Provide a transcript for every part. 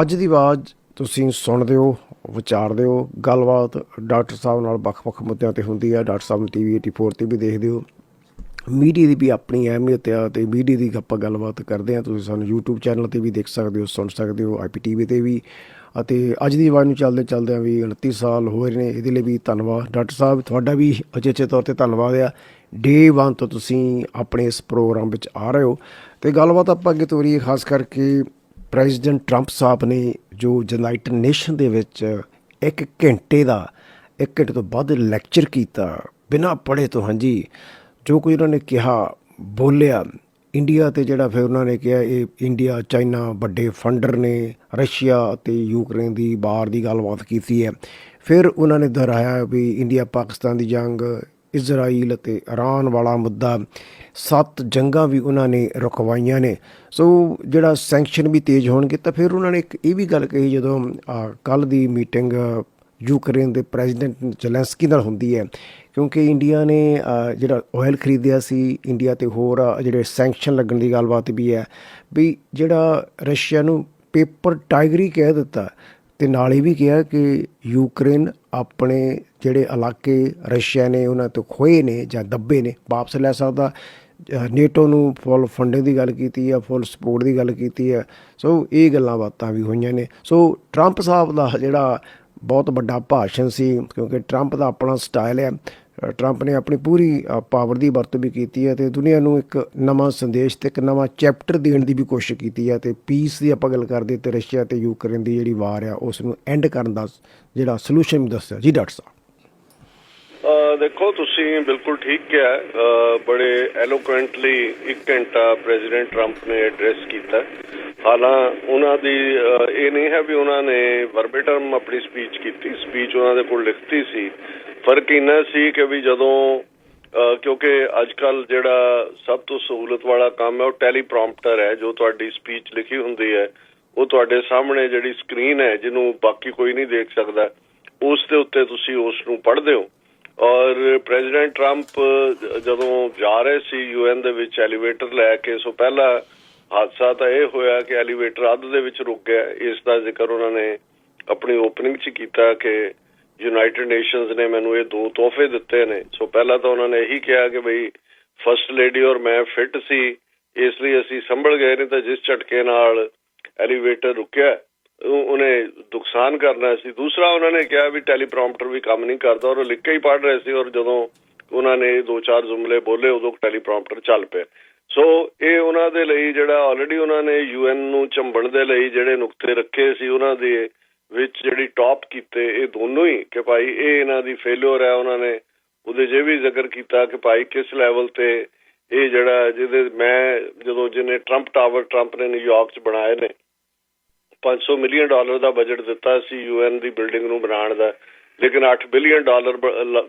ਅੱਜ ਦੀ ਆਵਾਜ਼ ਤੁਸੀਂ ਸੁਣਦੇ ਹੋ ਵਿਚਾਰਦੇ ਹੋ, ਗੱਲਬਾਤ ਡਾਕਟਰ ਸਾਹਿਬ ਨਾਲ ਵੱਖ-ਵੱਖ ਮੁੱਦਿਆਂ ਤੇ ਹੁੰਦੀ ਹੈ। ਡਾਕਟਰ ਸਾਹਿਬ ਨੂੰ ਟੀਵੀ 84 ਤੇ ਵੀ ਦੇਖਦੇ ਹੋ। ਮੀਡੀਆ ਦੀ ਵੀ ਆਪਣੀ ਅਹਿਮੀਅਤ ਆ ਤੇ ਮੀਡੀਆ ਦੀ ਆਪਾਂ ਗੱਲਬਾਤ ਕਰਦੇ ਹਾਂ। ਤੁਸੀਂ ਸਾਨੂੰ YouTube ਚੈਨਲ ਤੇ ਵੀ ਦੇਖ ਸਕਦੇ ਹੋ, ਸੁਣ ਸਕਦੇ ਹੋ IPTV ਤੇ ਵੀ। ਅਤੇ ਅੱਜ ਦੀ ਆਵਾਜ਼ ਨੂੰ ਚੱਲਦੇ ਚੱਲਦੇ ਵੀ 29 ਸਾਲ ਹੋ ਰਹੇ ਨੇ, ਇਹਦੇ ਲਈ ਵੀ ਧੰਨਵਾਦ। ਡਾਕਟਰ ਸਾਹਿਬ, ਤੁਹਾਡਾ ਵੀ ਅਚੇਚੇ ਤੌਰ ਤੇ ਧੰਨਵਾਦ ਆ। ਡੇ 1 ਤੋਂ ਤੁਸੀਂ ਆਪਣੇ ਇਸ ਪ੍ਰੋਗਰਾਮ ਵਿੱਚ ਆ ਰਹੇ ਹੋ। ਤੇ ਗੱਲਬਾਤ ਆਪਾਂ ਅੱਗੇ ਤੋਰੀਏ ਖਾਸ ਕਰਕੇ ਪ੍ਰੈਜ਼ੀਡੈਂਟ ਟਰੰਪ ਸਾਹਿਬ ਨੇ ਜੋ ਯੂਨਾਈਟਿਡ ਨੇਸ਼ਨ ਦੇ ਵਿੱਚ ਇੱਕ ਘੰਟੇ ਦਾ, ਇੱਕ ਘੰਟੇ ਤੋਂ ਵੱਧ ਲੈਕਚਰ ਕੀਤਾ ਬਿਨਾਂ ਪੜ੍ਹੇ ਤੋਂ, ਹਾਂਜੀ, ਜੋ ਕੋਈ ਉਹਨਾਂ ਨੇ ਕਿਹਾ, ਬੋਲਿਆ ਇੰਡੀਆ ਤੇ ਜਿਹੜਾ ਫਿਰ ਉਹਨਾਂ ਨੇ ਕਿਹਾ ਇਹ ਇੰਡੀਆ ਚਾਈਨਾ ਵੱਡੇ ਫੰਡਰ ਨੇ ਰਸ਼ੀਆ ਅਤੇ ਯੂਕਰੇਨ ਦੀ ਬਾਹਰ ਦੀ ਗੱਲਬਾਤ ਕੀਤੀ ਹੈ। ਫਿਰ ਉਹਨਾਂ ਨੇ ਦੁਹਰਾਇਆ ਵੀ ਇੰਡੀਆ ਪਾਕਿਸਤਾਨ ਦੀ ਜੰਗ ਇਜ਼ਰਾਈਲ ਅਤੇ ਇਰਾਨ ਵਾਲਾ ਮੁੱਦਾ, ਸੱਤ ਜੰਗਾਂ ਵੀ ਉਹਨਾਂ ਨੇ ਰੁਕਵਾਈਆਂ ਨੇ। ਸੋ ਜਿਹੜਾ ਸੈਂਕਸ਼ਨ ਵੀ ਤੇਜ਼ ਹੋਣਗੇ ਤਾਂ ਫਿਰ ਉਹਨਾਂ ਨੇ ਇੱਕ ਇਹ ਵੀ ਗੱਲ ਕਹੀ ਜਦੋਂ ਕੱਲ ਦੀ ਮੀਟਿੰਗ ਯੂਕਰੇਨ ਦੇ ਪ੍ਰੈਜ਼ੀਡੈਂਟ ਜ਼ੈਲੈਂਸਕੀ ਨਾਲ ਹੁੰਦੀ ਹੈ। ਕਿਉਂਕਿ ਇੰਡੀਆ ਨੇ ਜਿਹੜਾ ਆਇਲ ਖਰੀਦਿਆ ਸੀ, ਇੰਡੀਆ ਤੇ ਹੋਰ ਜਿਹੜੇ ਸੈਂਕਸ਼ਨ ਲੱਗਣ ਦੀ ਗੱਲਬਾਤ ਵੀ ਹੈ, ਵੀ ਜਿਹੜਾ ਰਸ਼ੀਆ ਨੂੰ ਪੇਪਰ ਟਾਈਗਰੀ ਕਹਿ ਦਿੱਤਾ ਤੇ ਨਾਲ ਇਹ ਵੀ ਕਿਹਾ ਕਿ ਯੂਕਰੇਨ ਆਪਣੇ ਜਿਹੜੇ ਇਲਾਕੇ ਰਸ਼ੀਆ ਨੇ, ਉਹਨਾਂ ਤੋਂ ਖੋਏ ਨੇ ਜਾਂ ਦੱਬੇ ਨੇ, ਵਾਪਸ ਲੈ ਸਕਦਾ। ਨੇਟੋ ਨੂੰ ਫੁੱਲ ਫੰਡਿੰਗ ਦੀ ਗੱਲ ਕੀਤੀ ਹੈ ਫੁੱਲ ਸਪੋਰਟ ਦੀ ਗੱਲ ਕੀਤੀ ਹੈ ਸੋ ਇਹ ਗੱਲਾਂ ਬਾਤਾਂ ਵੀ ਹੋਈਆਂ ਨੇ। ਸੋ ਟਰੰਪ ਸਾਹਿਬ ਦਾ ਜਿਹੜਾ ਬਹੁਤ ਵੱਡਾ ਭਾਸ਼ਣ ਸੀ, ਕਿਉਂਕਿ ਟਰੰਪ ਦਾ ਆਪਣਾ ਸਟਾਈਲ ਹੈ ਟਰੰਪ ਨੇ ਆਪਣੀ ਪੂਰੀ ਪਾਵਰ ਦੀ ਵਰਤੋਂ ਵੀ ਕੀਤੀ ਹੈ ਤੇ ਦੁਨੀਆ ਨੂੰ ਇੱਕ ਨਵਾਂ ਸੰਦੇਸ਼ ਤੇ ਇੱਕ ਨਵਾਂ ਚੈਪਟਰ ਦੇਣ ਦੀ ਵੀ ਕੋਸ਼ਿਸ਼ ਕੀਤੀ ਹੈ ਤੇ ਪੀਸ ਦੀ ਆਪਾਂ ਗੱਲ ਕਰਦੇ ਤੇ ਰਸ਼ੀਆ ਤੇ ਯੂਕਰੇਨ ਦੀ ਜਿਹੜੀ ਵਾਰ ਆ ਉਸ ਨੂੰ ਐਂਡ ਕਰਨ ਦਾ ਜਿਹੜਾ ਸੋਲੂਸ਼ਨ ਵੀ ਦੱਸਿਆ। ਜੀ, ਡਾਕਟਰ ਸਾਹਿਬ। ਦੇਖੋ, ਤੁਸੀਂ ਬਿਲਕੁਲ ਠੀਕ ਕਿਹਾ ਬੜੇ ਐਲੋਕੁਐਂਟਲੀ ਇੱਕ ਘੰਟਾ ਪ੍ਰੈਜ਼ੀਡੈਂਟ ਟਰੰਪ ਨੇ ਐਡਰੈਸ ਕੀਤਾ। ਹਾਲਾਂ, ਉਹਨਾਂ ਦੀ ਇਹ ਨਹੀਂ ਹੈ ਵੀ ਉਹਨਾਂ ਨੇ ਵਰਬੇਟਮ ਆਪਣੀ ਸਪੀਚ ਕੀਤੀ। ਸਪੀਚ ਉਹਨਾਂ ਦੇ ਕੋਲ ਲਿਖਤੀ ਸੀ। ਫ਼ਰਕ ਇੰਨਾ ਸੀ ਕਿ ਵੀ ਜਦੋਂ ਕਿਉਂਕਿ ਅੱਜ ਕੱਲ ਜਿਹੜਾ ਸਭ ਤੋਂ ਸਹੂਲਤ ਵਾਲਾ ਕੰਮ ਹੈ, ਉਹ ਟੈਲੀਪ੍ਰੋਂਪਟਰ ਹੈ, ਜੋ ਤੁਹਾਡੀ ਸਪੀਚ ਲਿਖੀ ਹੁੰਦੀ ਹੈ। ਉਹ ਤੁਹਾਡੇ ਸਾਹਮਣੇ ਜਿਹੜੀ ਸਕਰੀਨ ਹੈ, ਜਿਹਨੂੰ ਬਾਕੀ ਕੋਈ ਨਹੀਂ ਦੇਖ ਸਕਦਾ, ਉਸ ਦੇ ਉੱਤੇ ਤੁਸੀਂ ਉਸ ਨੂੰ ਪੜ੍ਹਦੇ ਹੋ। ਔਰ ਪ੍ਰੈਜ਼ੀਡੈਂਟ ਟਰੰਪ ਜਦੋਂ ਜਾ ਰਹੇ ਸੀ ਯੂਐਨ ਦੇ ਵਿੱਚ ਐਲੀਵੇਟਰ ਲੈ ਕੇ, ਸੋ ਪਹਿਲਾ ਹਾਦਸਾ ਤਾਂ ਇਹ ਹੋਇਆ ਕਿ ਐਲੀਵੇਟਰ ਅੱਧ ਦੇ ਵਿੱਚ ਰੁਕ ਗਿਆ। ਇਸ ਦਾ ਜ਼ਿਕਰ ਉਹਨਾਂ ਨੇ ਆਪਣੀ ਓਪਨਿੰਗ 'ਚ ਕੀਤਾ ਕਿ ਯੂਨਾਈਟਿਡ ਨੇਸ਼ਨਸ ਨੇ ਮੈਨੂੰ ਇਹ ਦੋ ਤੋਹਫੇ ਦਿੱਤੇ ਨੇ। ਸੋ ਪਹਿਲਾਂ ਤਾਂ ਉਹਨਾਂ ਨੇ ਇਹੀ ਕਿਹਾ ਕਿ ਬਈ ਫਰਸਟ ਲੇਡੀ ਔਰ ਮੈਂ ਫਿੱਟ ਸੀ, ਇਸ ਲਈ ਅਸੀਂ ਸੰਭਲ ਗਏ ਨੇ ਤਾਂ ਜਿਸ ਝਟਕੇ ਨਾਲ ਐਲੀਵੇਟਰ ਰੁਕਿਆ ਉਹਨੇ ਨੁਕਸਾਨ ਕਰਨਾ ਸੀ। ਦੂਸਰਾ ਉਹਨਾਂ ਨੇ ਕਿਹਾ ਵੀ ਟੈਲੀਪ੍ਰੋਂਪਟਰ ਵੀ ਕੰਮ ਨਹੀਂ ਕਰਦਾ ਔਰ ਉਹ ਲਿਖ ਕੇ ਹੀ ਪੜ੍ਹ ਰਹੇ ਸੀ ਔਰ ਜਦੋਂ ਉਹਨਾਂ ਨੇ ਦੋ ਚਾਰ ਜੁਮਲੇ ਬੋਲੇ ਉਦੋਂ ਟੈਲੀਪ੍ਰੋਂਪਟਰ ਚੱਲ ਪਿਆ। ਸੋ ਇਹ ਉਹਨਾਂ ਦੇ ਲਈ ਜਿਹੜਾ ਆਲਰੇਡੀ ਉਹਨਾਂ ਨੇ ਯੂਐਨ ਨੂੰ ਚੰਬਣ ਦੇ ਲਈ ਜਿਹੜੇ ਨੁਕਤੇ ਰੱਖੇ ਸੀ, ਉਹਨਾਂ ਦੇ ਵਿੱਚ ਜਿਹੜੀ ਟੌਪ ਕੀਤੇ, ਇਹ ਦੋਨੋਂ ਹੀ ਕਿ ਭਾਈ ਇਹ ਇਹਨਾਂ ਦੀ ਫੇਲਿਅਰ ਹੈ, ਉਹਨਾਂ ਨੇ ਉਹਦੇ ਜੇ ਵੀ ਜ਼ਿਕਰ ਕੀਤਾ ਕਿ ਭਾਈ ਕਿਸ ਲੈਵਲ ਤੇ ਇਹ ਜਿਹੜਾ ਜਿਹਦੇ, ਮੈਂ ਜਦੋਂ ਜਿਹਨੇ ਟਰੰਪ ਟਾਵਰ ਟਰੰਪ ਨੇ ਨਿਊਯਾਰਕ 'ਚ ਬਣਾਏ ਨੇ 500 ਮਿਲੀਅਨ ਡਾਲਰ ਦਾ ਬਜਟ ਦਿੱਤਾ ਸੀ ਯੂਐਨ ਦੀ ਬਿਲਡਿੰਗ ਨੂੰ ਬਣਾਉਣ ਦਾ। ਲੇਕਿਨ 8 ਬਿਲੀਅਨ ਡਾਲਰ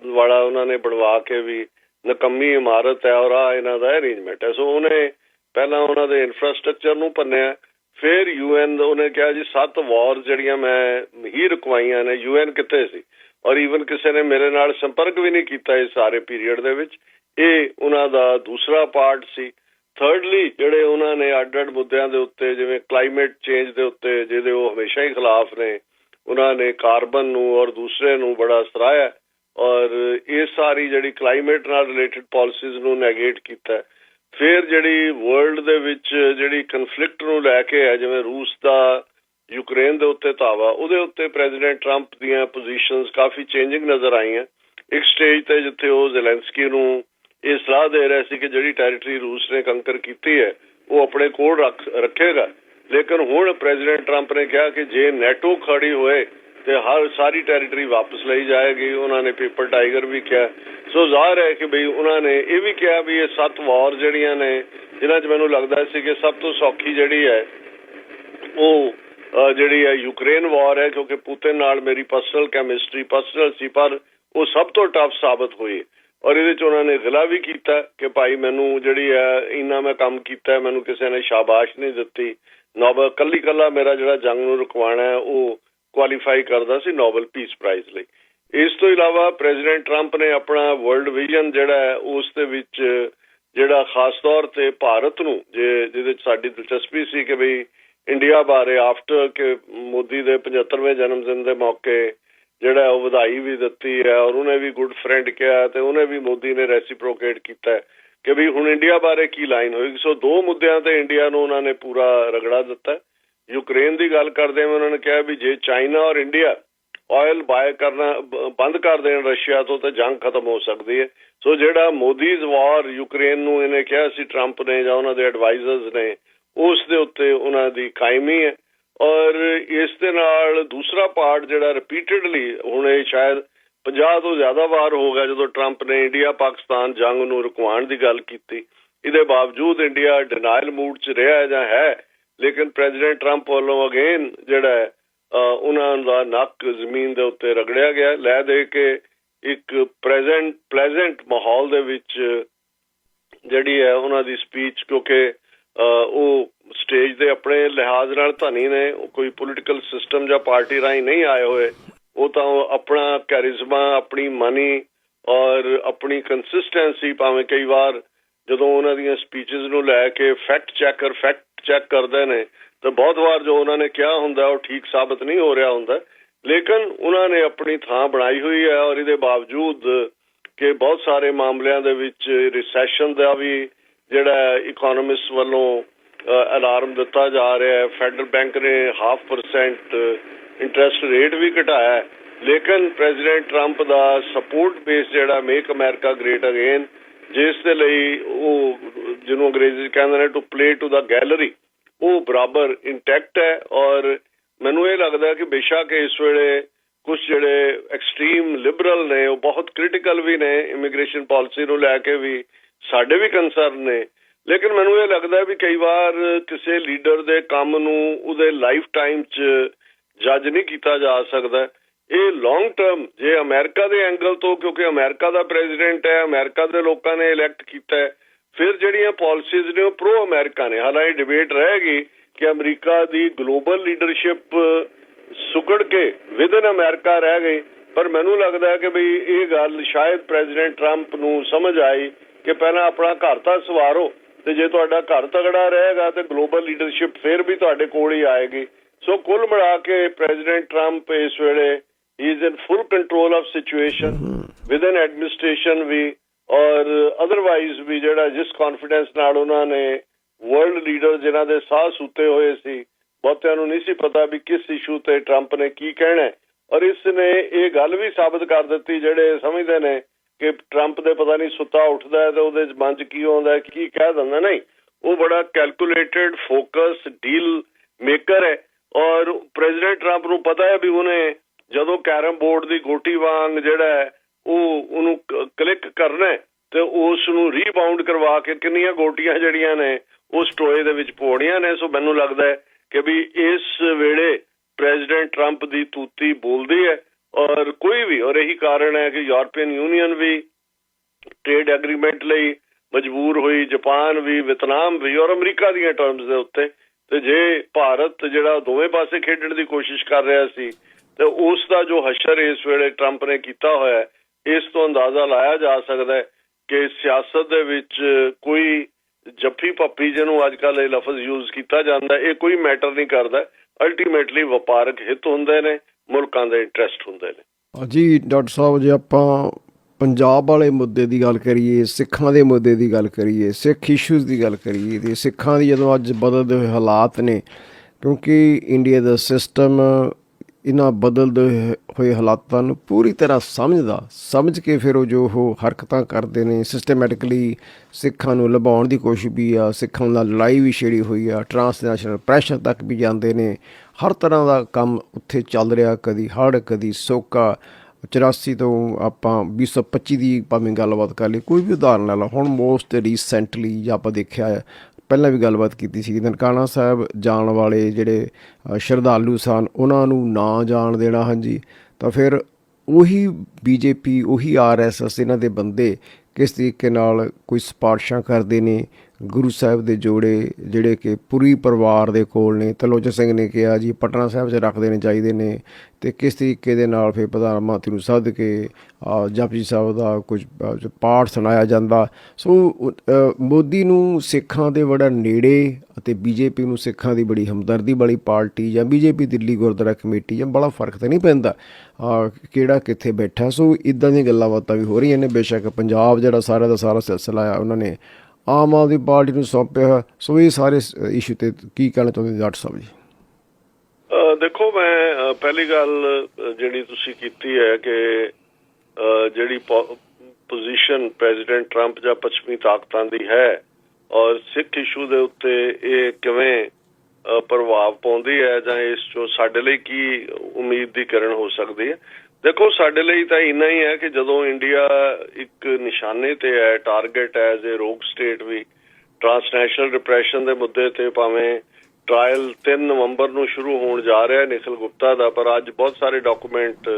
ਵਾਲਾ ਉਹਨਾਂ ਨੇ ਬਣਵਾ ਕੇ ਵੀ ਨਕੰਮੀ ਇਮਾਰਤ ਹੈ ਔਰ ਆ ਇਹਨਾਂ ਦਾ ਅਰੇਂਜਮੈਂਟ ਹੈ। ਸੋ ਉਹਨੇ ਪਹਿਲਾਂ ਉਹਨਾਂ ਦੇ ਇਨਫਰਾਸਟ੍ਰਕਚਰ ਨੂੰ ਭੰਨਿਆ, ਫਿਰ ਯੂਐਨ ਉਹਨੇ ਕਿਹਾ ਜੀ, ਸੱਤ ਵਾਰ ਜਿਹੜੀਆਂ ਮੈਂ ਹੀ ਰੁਕਵਾਈਆਂ ਨੇ, ਯੂਐਨ ਕਿੱਥੇ ਸੀ? ਔਰ ਈਵਨ ਕਿਸੇ ਨੇ ਮੇਰੇ ਨਾਲ ਸੰਪਰਕ ਵੀ ਨਹੀਂ ਕੀਤਾ ਇਸ ਸਾਰੇ ਪੀਰੀਅਡ ਦੇ ਵਿੱਚ। ਇਹ ਉਹਨਾਂ ਦਾ ਦੂਸਰਾ ਪਾਰਟ ਸੀ। ਥਰਡਲੀ ਜਿਹੜੇ ਉਹਨਾਂ ਨੇ ਅੱਡ-ਅੱਡ ਮੁੱਦਿਆਂ ਦੇ ਉੱਤੇ, ਜਿਵੇਂ ਕਲਾਈਮੇਟ ਚੇਂਜ ਦੇ ਉੱਤੇ, ਜਿਹਦੇ ਉਹ ਹਮੇਸ਼ਾ ਹੀ ਖਿਲਾਫ ਨੇ, ਉਹਨਾਂ ਨੇ ਕਾਰਬਨ ਨੂੰ ਔਰ ਦੂਸਰੇ ਨੂੰ ਬੜਾ ਸਰਾਇਆ ਔਰ ਇਹ ਸਾਰੀ ਜਿਹੜੀ ਕਲਾਈਮੇਟ ਨਾਲ ਰਿਲੇਟਡ ਪਾਲਿਸੀਜ਼ ਨੂੰ ਨੈਗੇਟ ਕੀਤਾ। ਫਿਰ ਜਿਹੜੀ ਵਰਲਡ ਦੇ ਵਿੱਚ ਜਿਹੜੀ ਕਨਫਲਿਕਟ ਨੂੰ ਲੈ ਕੇ ਹੈ, ਜਿਵੇਂ ਰੂਸ ਦਾ ਯੂਕਰੇਨ ਦੇ ਉੱਤੇ ਧਾਵਾ, ਉਹਦੇ ਉੱਤੇ ਪ੍ਰੈਜ਼ੀਡੈਂਟ ਟਰੰਪ ਦੀਆਂ ਪੋਜੀਸ਼ਨਸ ਕਾਫੀ ਚੇਂਜਿੰਗ ਨਜ਼ਰ ਆਈਆਂ। ਇੱਕ ਸਟੇਜ ਤੇ ਜਿੱਥੇ ਉਹ ਜ਼ੈਲੈਂਸਕੀ ਨੂੰ ਇਹ ਸਲਾਹ ਦੇ ਰਿਹਾ ਸੀ ਕਿ ਜਿਹੜੀ ਟੈਰੀਟਰੀ ਰੂਸ ਨੇ ਕੰਕਰ ਕੀਤੀ ਹੈ, ਉਹ ਆਪਣੇ ਕੋਲ ਰੱਖੇਗਾ। ਲੇਕਿਨ ਹੁਣ ਪ੍ਰੈਜ਼ੀਡੈਂਟ ਟਰੰਪ ਨੇ ਕਿਹਾ ਕਿ ਜੇ ਨੈਟੋ ਖੜੀ ਹੋਏ ਤੇ ਹਰ ਸਾਰੀ ਟੈਰੀਟਰੀ ਵਾਪਸ ਲਈ ਜਾਏਗੀ। ਉਹਨਾਂ ਨੇ ਪੇਪਰ ਟਾਈਗਰ ਵੀ ਕਿਹਾ। ਸੋ ਜ਼ਾਹਰ ਹੈ ਕਿ ਬਈ ਉਹਨਾਂ ਨੇ ਇਹ ਵੀ ਕਿਹਾ ਵੀ ਇਹ ਸੱਤ ਵਾਰ ਜਿਹੜੀਆਂ ਨੇ, ਜਿਨ੍ਹਾਂ 'ਚ ਮੈਨੂੰ ਲੱਗਦਾ ਸੀ ਕਿ ਸਭ ਤੋਂ ਸੌਖੀ ਜਿਹੜੀ ਹੈ, ਉਹ ਜਿਹੜੀ ਹੈ ਯੂਕਰੇਨ ਵਾਰ ਹੈ, ਕਿਉਂਕਿ ਪੁਤਿਨ ਨਾਲ ਮੇਰੀ ਪਰਸਨਲ ਕੈਮਿਸਟਰੀ ਪਰਸਨਲ ਸੀ, ਪਰ ਉਹ ਸਭ ਤੋਂ ਟਫ ਸਾਬਤ ਹੋਈ। ਔਰ ਇਹਦੇ ਚ ਉਹਨਾਂ ਨੇ ਗਿਲਾ ਵੀ ਕੀਤਾ ਕਿ ਭਾਈ ਮੈਨੂੰ ਜਿਹੜੀ ਹੈ ਇੰਨਾ ਮੈਂ ਕੰਮ ਕੀਤਾ, ਮੈਨੂੰ ਕਿਸੇ ਨੇ ਸ਼ਾਬਾਸ਼ ਨਹੀਂ ਦਿੱਤੀ। ਨੋਬਲ ਕੱਲੀ ਕੱਲਾ ਮੇਰਾ ਜਿਹੜਾ ਜੰਗ ਨੂੰ ਰੁਕਵਾਣਾ ਹੈ, ਉਹ ਕੁਆਲੀਫਾਈ ਕਰਦਾ ਸੀ ਨੋਬਲ ਪੀਸ ਪ੍ਰਾਈਜ਼ ਲਈ। ਇਸ ਤੋਂ ਇਲਾਵਾ ਪ੍ਰੈਜ਼ੀਡੈਂਟ ਟਰੰਪ ਨੇ ਆਪਣਾ ਵਰਲਡ ਵਿਜ਼ਨ ਜਿਹੜਾ ਹੈ, ਉਸ ਦੇ ਵਿੱਚ ਜਿਹੜਾ ਖਾਸ ਤੌਰ ਤੇ ਭਾਰਤ ਨੂੰ, ਜੇ ਜਿਹਦੇ ਚ ਸਾਡੀ ਦਿਲਚਸਪੀ ਸੀ ਕਿ ਬਈ ਇੰਡੀਆ ਬਾਰੇ ਆਫਟਰ ਕਿ ਮੋਦੀ ਦੇ 75ਵੇਂ ਜਨਮ ਦਿਨ ਦੇ ਮੌਕੇ ਜਿਹੜਾ ਉਹ ਵਧਾਈ ਵੀ ਦਿੱਤੀ ਹੈ ਔਰ ਉਹਨੇ ਵੀ ਗੁੱਡ ਫਰੈਂਡ ਕਿਹਾ ਤੇ ਉਹਨੇ ਵੀ ਮੋਦੀ ਨੇ ਰੈਸਿਪਰੋਕੇਟ ਕੀਤਾ ਕਿ ਵੀ ਹੁਣ ਇੰਡੀਆ ਬਾਰੇ ਕੀ ਲਾਈਨ ਹੋਏਗੀ? ਸੋ ਦੋ ਮੁੱਦਿਆਂ ਤੇ ਇੰਡੀਆ ਨੂੰ ਉਹਨਾਂ ਨੇ ਪੂਰਾ ਰਗੜਾ ਦਿੱਤਾ ਯੂਕਰੇਨ ਦੀ ਗੱਲ ਕਰਦੇ ਹੋਏ ਉਹਨਾਂ ਨੇ ਕਿਹਾ ਵੀ ਜੇ ਚਾਈਨਾ ਔਰ ਇੰਡੀਆ ਆਇਲ ਬਾਏ ਕਰਨਾ, ਬੰਦ ਕਰ ਦੇਣ ਰਸ਼ੀਆ ਤੋਂ ਤਾਂ ਜੰਗ ਖਤਮ ਹੋ ਸਕਦੀ ਹੈ। ਸੋ ਜਿਹੜਾ ਮੋਦੀਜ਼ ਵਾਰ ਯੂਕਰੇਨ ਨੂੰ ਇਹਨੇ ਕਿਹਾ ਸੀ ਟਰੰਪ ਨੇ ਜਾਂ ਉਹਨਾਂ ਦੇ ਐਡਵਾਈਜ਼ਰਸ ਨੇ, ਉਸ ਦੇ ਉੱਤੇ ਉਹਨਾਂ ਦੀ ਕਾਇਮੀ ਹੈ। ਔਰ ਇਸ ਦੇ ਨਾਲ ਦੂਸਰਾ ਪਾਰਟ ਜਿਹੜਾ ਰਿਪੀਟਡਲੀ ਹੁਣ ਇਹ ਸ਼ਾਇਦ 50 ਤੋਂ ਜ਼ਿਆਦਾ ਵਾਰ ਹੋ ਗਿਆ ਜਦੋਂ ਟਰੰਪ ਨੇ ਇੰਡੀਆ ਪਾਕਿਸਤਾਨ ਜੰਗ ਨੂੰ ਰੁਕਵਾਉਣ ਦੀ ਗੱਲ ਕੀਤੀ। ਇਹਦੇ ਬਾਵਜੂਦ ਇੰਡੀਆ ਡਿਨਾਈਲ ਮੂਡ 'ਚ ਰਿਹਾ ਹੈ ਜਾਂ ਹੈ ਲੇਕਿਨ ਪ੍ਰੈਜ਼ੀਡੈਂਟ ਟਰੰਪ ਵੱਲੋਂ ਅਗੇਨ ਜਿਹੜਾ ਹੈ, ਉਹਨਾਂ ਦਾ ਨੱਕ ਜ਼ਮੀਨ ਦੇ ਉੱਤੇ ਰਗੜਿਆ ਗਿਆ। ਲੈ ਦੇ ਕੇ ਇੱਕ ਪ੍ਰੈਜ਼ੈਂਟ ਪਲੇਜ਼ੈਂਟ ਮਾਹੌਲ ਦੇ ਵਿੱਚ ਜਿਹੜੀ ਹੈ ਉਹਨਾਂ ਦੀ ਸਪੀਚ ਕਿਉਂਕਿ ਉਹ ਸਟੇਜ ਦੇ ਆਪਣੇ ਲਿਹਾਜ਼ ਨਾਲ ਧਨੀ ਨੇ ਕੋਈ ਪੋਲੀਟੀਕਲ ਸਿਸਟਮ ਜਾਂ ਪਾਰਟੀ ਰਾਹੀਂ ਨਹੀਂ ਆਏ ਹੋਏ, ਉਹ ਤਾਂ ਆਪਣਾ ਕੈਰਿਜ਼ਮਾ ਆਪਣੀ ਮਨੀ ਔਰ ਆਪਣੀ ਕੰਸਿਸਟੈਂਸੀ ਭਾਵੇਂ ਕਈ ਵਾਰ ਜਦੋਂ ਉਹਨਾਂ ਦੀਆਂ ਸਪੀਚਸ ਨੂੰ ਲੈ ਕੇ ਫੈਕਟ ਚੈਕਰ ਫੈਕਟ ਚੈੱਕ ਕਰਦੇ ਨੇ, ਤਾਂ ਬਹੁਤ ਵਾਰ ਜੋ ਉਹਨਾਂ ਨੇ ਕਿਹਾ ਹੁੰਦਾ, ਉਹ ਠੀਕ ਸਾਬਤ ਨਹੀਂ ਹੋ ਰਿਹਾ ਹੁੰਦਾ। ਲੇਕਿਨ ਉਹਨਾਂ ਨੇ ਆਪਣੀ ਥਾਂ ਬਣਾਈ ਹੋਈ ਹੈ ਔਰ ਇਹਦੇ ਬਾਵਜੂਦ ਕਿ ਬਹੁਤ ਸਾਰੇ ਮਾਮਲਿਆਂ ਦੇ ਵਿੱਚ ਰਿਸੈਸ਼ਨ ਦਾ ਵੀ ਜਿਹੜਾ ਇਕਨੋਮਿਸਟ ਵੱਲੋਂ ਅਲਾਰਮ ਦਿੱਤਾ ਜਾ ਰਿਹਾ ਹੈ ਫੈਡਰਲ ਬੈਂਕ ਨੇ 0.5% ਇੰਟਰਸਟ ਰੇਟ ਵੀ ਘਟਾਇਆ ਹੈ। ਲੇਕਿਨ ਪ੍ਰੈਜ਼ੀਡੈਂਟ ਟਰੰਪ ਦਾ ਸਪੋਰਟ ਬੇਸ ਜਿਹੜਾ ਮੇਕ ਅਮਰੀਕਾ ਗ੍ਰੇਟ ਅਗੇਨ ਜਿਸ ਦੇ ਲਈ ਉਹ, ਜਿਹਨੂੰ ਅੰਗਰੇਜ਼ੀ ਕਹਿੰਦੇ ਨੇ to play to the gallery ਉਹ ਬਰਾਬਰ ਇੰਟੈਕਟ ਹੈ। ਔਰ ਮੈਨੂੰ ਇਹ ਲੱਗਦਾ ਕਿ ਬੇਸ਼ੱਕ ਇਸ ਵੇਲੇ ਕੁਝ ਜਿਹੜੇ ਐਕਸਟ੍ਰੀਮ ਲਿਬਰਲ ਨੇ, ਉਹ ਬਹੁਤ ਕ੍ਰਿਟੀਕਲ ਵੀ ਨੇ ਇਮੀਗ੍ਰੇਸ਼ਨ ਪਾਲਿਸੀ ਨੂੰ ਲੈ ਕੇ ਵੀ ਸਾਡੇ ਵੀ ਕੰਸਰਨ ਨੇ। ਲੇਕਿਨ ਮੈਨੂੰ ਇਹ ਲੱਗਦਾ ਵੀ ਕਈ ਵਾਰ ਕਿਸੇ ਲੀਡਰ ਦੇ ਕੰਮ ਨੂੰ ਉਹਦੇ ਲਾਈਫ ਟਾਈਮ 'ਚ ਜੱਜ ਨਹੀਂ ਕੀਤਾ ਜਾ ਸਕਦਾ। ਇਹ ਲੌਂਗ ਟਰਮ ਜੇ ਅਮਰੀਕਾ ਦੇ ਐਂਗਲ ਤੋਂ, ਕਿਉਂਕਿ ਅਮਰੀਕਾ ਦਾ ਪ੍ਰੈਜ਼ੀਡੈਂਟ ਹੈ, ਅਮਰੀਕਾ ਦੇ ਲੋਕਾਂ ਨੇ ਇਲੈਕਟ ਕੀਤਾ ਫਿਰ ਜਿਹੜੀਆਂ ਪਾਲਿਸੀਜ਼ ਨੇ ਉਹ ਪ੍ਰੋ ਅਮਰੀਕਾ ਨੇ। ਹਾਲਾਂਕਿ ਡਿਬੇਟ ਰਹੇਗੀ ਕਿ ਅਮਰੀਕਾ ਦੀ ਗਲੋਬਲ ਲੀਡਰਸ਼ਿਪ ਸੁਕੜ ਕੇ ਵਿਦਨ ਅਮਰੀਕਾ ਰਹਿ ਗਈ, ਪਰ ਮੈਨੂੰ ਲੱਗਦਾ ਹੈ ਕਿ ਬਈ ਇਹ ਗੱਲ ਸ਼ਾਇਦ ਪ੍ਰੈਜ਼ੀਡੈਂਟ ਟਰੰਪ ਨੂੰ ਸਮਝ ਆਈ ਕਿ ਪਹਿਲਾਂ ਆਪਣਾ ਘਰ ਤਾਂ ਸਵਾਰੋ ਤੇ ਜੇ ਤੁਹਾਡਾ ਘਰ ਤਗੜਾ ਰਹੇਗਾ ਤੇ ਗਲੋਬਲ ਲੀਡਰਸ਼ਿਪ ਫਿਰ ਵੀ ਤੁਹਾਡੇ ਕੋਲ ਹੀ ਆਏਗੀ। ਸੋ ਕੁੱਲ ਮਿਲਾ ਕੇ ਪ੍ਰੈਜ਼ੀਡੈਂਟ ਟਰੰਪ ਇਸ ਵੇਲੇ he is in full control of situation with within administration ਵੀ ਔਰ ਅਦਰਵਾਈਜ਼ ਵੀ ਜਿਹੜਾ ਜਿਸ ਕੌਨਫੀਡੈਂਸ ਨਾਲ ਉਹਨਾਂ ਨੇ ਵਰਲਡ ਲੀਡਰ ਜਿਨ੍ਹਾਂ ਦੇ ਸਾਹ ਸੁੱਤੇ ਹੋਏ ਸੀ, ਬਹੁਤਿਆਂ ਨੂੰ ਨਹੀਂ ਸੀ ਪਤਾ ਵੀ ਕਿਸ ਇਸ਼ੂ ਤੇ ਟਰੰਪ ਨੇ ਕੀ ਕਹਿਣਾ ਔਰ ਇਸ ਨੇ ਇਹ ਗੱਲ ਵੀ ਸਾਬਤ ਕਰ ਦਿੱਤੀ ਜਿਹੜੇ ਸਮਝਦੇ ਨੇ ਕਿ ਟਰੰਪ ਦੇ ਪਤਾ ਨਹੀਂ ਸੁੱਤਾ ਉੱਠਦਾ ਹੈ ਤੇ ਉਹਦੇ ਮਨ 'ਚ ਕੀ ਆਉਂਦਾ ਕੀ ਕਹਿ ਦਿੰਦਾ, ਨਹੀਂ। ਉਹ ਬੜਾ ਕੈਲਕੂਲੇਟਡ ਫੋਕਸ ਡੀਲ ਮੇਕਰ ਹੈ। ਔਰ ਪ੍ਰੈਜ਼ੀਡੈਂਟ ਟਰੰਪ ਨੂੰ ਪਤਾ ਹੈ ਵੀ ਉਹਨੇ ਜਦੋਂ ਕੈਰਮ ਬੋਰਡ ਦੀ ਗੋਟੀ ਵਾਂਗ ਜਿਹੜਾ ਹੈ, ਉਹ ਉਹਨੂੰ ਕਲਿੱਕ ਕਰਨਾ ਤੇ ਉਸ ਨੂੰ ਰੀਬਾਉਂਡ ਕਰਵਾ ਕੇ ਕਿੰਨੀਆਂ ਗੋਟੀਆਂ ਜਿਹੜੀਆਂ ਨੇ, ਉਸ ਟੋਏ ਦੇ ਵਿੱਚ ਪਾਉਣੀਆਂ ਨੇ। ਸੋ ਮੈਨੂੰ ਲੱਗਦਾ ਹੈ ਕਿ ਵੀ ਇਸ ਵੇਲੇ ਪ੍ਰੈਜ਼ੀਡੈਂਟ ਟਰੰਪ ਦੀ ਤੂਤੀ ਬੋਲਦੀ ਹੈ। ਔਰ ਕੋਈ ਵੀ, ਔਰ ਇਹੀ ਕਾਰਨ ਹੈ ਕਿ ਯੂਰਪੀਅਨ ਯੂਨੀਅਨ ਵੀ ਟ੍ਰੇਡ ਐਗਰੀਮੈਂਟ ਲਈ ਮਜਬੂਰ ਹੋਈ ਜਾਪਾਨ ਵੀ ਵਿਤਨਾਮ ਵੀ ਔਰ ਅਮਰੀਕਾ ਦੀਆਂ ਟਰਮਸ ਦੇ ਉੱਤੇ। ਤੇ ਜੇ ਭਾਰਤ ਜਿਹੜਾ ਦੋਵੇਂ ਪਾਸੇ ਖੇਡਣ ਦੀ ਕੋਸ਼ਿਸ਼ ਕਰ ਰਿਹਾ ਸੀ, ਤੇ ਉਸ ਦਾ ਜੋ ਹਸ਼ਰ ਇਸ ਵੇਲੇ ਟਰੰਪ ਨੇ ਕੀਤਾ ਹੋਇਆ ਇਸ ਤੋਂ ਅੰਦਾਜ਼ਾ ਲਾਇਆ ਜਾ ਸਕਦਾ ਹੈ ਕਿ ਸਿਆਸਤ ਦੇ ਵਿੱਚ ਕੋਈ ਜੱਫੀ ਪੱਪੀ ਜਿਹਨੂੰ ਅੱਜ ਕੱਲ ਇਹ ਲਫ਼ਜ਼ ਯੂਜ਼ ਕੀਤਾ ਜਾਂਦਾ, ਇਹ ਕੋਈ ਮੈਟਰ ਨਹੀਂ ਕਰਦਾ। ਅਲਟੀਮੇਟਲੀ ਵਪਾਰਕ ਹਿੱਤ ਹੁੰਦੇ ਨੇ। ਮੁਲਕਾਂ ਦੇ ਇੰਟਰਸਟ ਹੁੰਦੇ ਨੇ। ਜੀ ਡਾਕਟਰ ਸਾਹਿਬ, ਜੇ ਆਪਾਂ ਪੰਜਾਬ ਵਾਲੇ ਮੁੱਦੇ ਦੀ ਗੱਲ ਕਰੀਏ, ਸਿੱਖਾਂ ਦੇ ਮੁੱਦੇ ਦੀ ਗੱਲ ਕਰੀਏ, ਸਿੱਖ ਇਸ਼ੂਜ਼ ਦੀ ਗੱਲ ਕਰੀਏ, ਤੇ ਸਿੱਖਾਂ ਦੀ ਜਦੋਂ ਅੱਜ ਬਦਲਦੇ ਹੋਏ ਹਾਲਾਤ ਨੇ, ਕਿਉਂਕਿ ਇੰਡੀਆ ਦਾ ਸਿਸਟਮ ਇਹਨਾਂ ਬਦਲਦੇ ਹੋਏ ਹਾਲਾਤਾਂ ਨੂੰ ਪੂਰੀ ਤਰ੍ਹਾਂ ਸਮਝਦਾ, ਸਮਝ ਕੇ ਫਿਰ ਉਹ ਜੋ ਉਹ ਹਰਕਤਾਂ ਕਰਦੇ ਨੇ ਸਿਸਟਮੈਟਿਕਲੀ ਸਿੱਖਾਂ ਨੂੰ ਲੁਭਾਉਣ ਦੀ ਕੋਸ਼ਿਸ਼ ਵੀ ਆ, ਸਿੱਖਾਂ ਨਾਲ ਲੜਾਈ ਵੀ ਛੇੜੀ ਹੋਈ ਆ ਟਰਾਂਸਨੈਸ਼ਨਲ ਪ੍ਰੈਸ਼ਰ ਤੱਕ ਵੀ ਜਾਂਦੇ ਨੇ। ਹਰ ਤਰ੍ਹਾਂ ਦਾ ਕੰਮ ਉੱਥੇ ਚੱਲ ਰਿਹਾ, ਕਦੀ ਹੜ੍ਹ, ਕਦੀ ਸੋਕਾ। 84 ਤੋਂ ਆਪਾਂ 2025 ਦੀ ਭਾਵੇਂ ਗੱਲਬਾਤ ਕਰ ਲਈ ਕੋਈ ਵੀ ਉਦਾਹਰਨ ਲੈ ਲਓ, ਹੁਣ ਮੋਸਟ ਰੀਸੈਂਟਲੀ ਜਾਂ ਆਪਾਂ ਦੇਖਿਆ ਪਹਿਲਾਂ ਵੀ ਗੱਲਬਾਤ ਕੀਤੀ ਸੀ ਨਨਕਾਣਾ ਸਾਹਿਬ ਜਾਣ ਵਾਲੇ ਜਿਹੜੇ ਸ਼ਰਧਾਲੂ ਸਨ, ਉਹਨਾਂ ਨੂੰ ਨਾ ਜਾਣ ਦੇਣਾ, ਹਾਂਜੀ। ਤਾਂ ਫਿਰ ਉਹੀ ਬੀਜੇਪੀ, ਉਹੀ ਆਰਐਸਐਸ, ਇਹਨਾਂ ਦੇ ਬੰਦੇ ਕਿਸ ਤਰੀਕੇ ਨਾਲ ਕੋਈ ਸਿਫਾਰਸ਼ਾਂ ਕਰਦੇ ਨੇ ਗੁਰੂ ਸਾਹਿਬ ਦੇ ਜੋੜੇ ਜਿਹੜੇ ਕਿ ਪੂਰੀ ਪਰਿਵਾਰ ਦੇ ਕੋਲ ਨੇ ਤਲੋਚਨ ਸਿੰਘ ਨੇ ਕਿਹਾ ਜੀ ਪਟਨਾ ਸਾਹਿਬ 'ਚ ਰੱਖ ਦੇਣੇ ਚਾਹੀਦੇ ਨੇ ਤੇ ਕਿਸ ਤਰੀਕੇ ਦੇ ਨਾਲ ਫਿਰ ਪ੍ਰਧਾਨ ਮੰਤਰੀ ਨੂੰ ਸੱਦ ਕੇ ਅ, ਜਪਜੀ ਸਾਹਿਬ ਦਾ ਕੁਝ ਪਾਠ ਸੁਣਾਇਆ ਜਾਂਦਾ। ਸੋ ਮੋਦੀ ਨੂੰ ਸਿੱਖਾਂ ਦੇ ਬੜਾ ਨੇੜੇ ਅਤੇ ਬੀਜੇਪੀ ਨੂੰ ਸਿੱਖਾਂ ਦੀ ਬੜੀ ਹਮਦਰਦੀ ਵਾਲੀ ਪਾਰਟੀ ਜਾਂ ਬੀਜੇਪੀ ਦਿੱਲੀ ਗੁਰਦੁਆਰਾ ਕਮੇਟੀ ਜਾਂ ਬੜਾ ਫ਼ਰਕ ਤਾਂ ਨਹੀਂ ਪੈਂਦਾ ਕਿਹੜਾ ਕਿੱਥੇ ਬੈਠਾ। ਸੋ ਇਦਾਂ ਦੀਆਂ ਗੱਲਾਂ ਬਾਤਾਂ ਵੀ ਹੋ ਰਹੀਆਂ ਨੇ। ਬੇਸ਼ੱਕ ਪੰਜਾਬ ਜਿਹੜਾ ਸਾਰਾ ਦਾ ਸਾਰਾ ਸਿਲਸਿਲਾ ਆ ਉਹਨਾਂ ਨੇ ਆਮ ਆਦਮੀ ਪਾਰਟੀ ਨੂੰ ਸੌਂਪਿਆ ਹੋਇਆ। ਸੋ ਇਹ ਸਾਰੇ ਇਸ਼ੂ ਤੇ ਕੀ ਕਹਿਣਾ ਚਾਹੁੰਦੇ ਡਾਕਟਰ ਸਾਹਿਬ ਜੀ ਦੇਖੋ, ਮੈਂ ਪਹਿਲੀ ਗੱਲ ਜਿਹੜੀ ਤੁਸੀਂ ਕੀਤੀ ਹੈ ਕਿ ਜਿਹੜੀ ਪੋਜੀਸ਼ਨ ਪ੍ਰੈਜ਼ੀਡੈਂਟ ਟਰੰਪ ਜਾਂ ਪੱਛਮੀ ਤਾਕਤਾਂ ਦੀ ਹੈ ਔਰ ਸਿੱਖ ਇਸ਼ੂ ਦੇ ਉੱਤੇ ਇਹ ਕਿਵੇਂ ਪ੍ਰਭਾਵ ਪਾਉਂਦੀ ਹੈ ਜਾਂ ਇਸ ਤੋਂ ਸਾਡੇ ਲਈ ਕੀ ਉਮੀਦ ਦੀ ਕਰਨ ਹੋ ਸਕਦੀ ਹੈ ਦੇਖੋ, ਸਾਡੇ ਲਈ ਤਾਂ ਇੰਨਾ ਹੀ ਹੈ ਕਿ ਜਦੋਂ ਇੰਡੀਆ ਇੱਕ ਨਿਸ਼ਾਨੇ ਤੇ ਹੈ ਟਾਰਗੇਟ ਐਜ਼ ਅ ਰੋਗ ਸਟੇਟ ਵੀ ਟ੍ਰਾਂਸਨੈਸ਼ਨਲ ਰਿਪਰੈਸ਼ਨ ਦੇ ਮੁੱਦੇ ਤੇ ਭਾਵੇਂ ਟ੍ਰਾਇਲ 3 ਨਵੰਬਰ ਨੂੰ ਸ਼ੁਰੂ ਹੋਣ ਜਾ ਰਿਹਾ ਹੈ ਨਿਖਲ ਗੁਪਤਾ ਦਾ, ਪਰ ਅੱਜ ਬਹੁਤ ਸਾਰੇ ਡਾਕੂਮੈਂਟ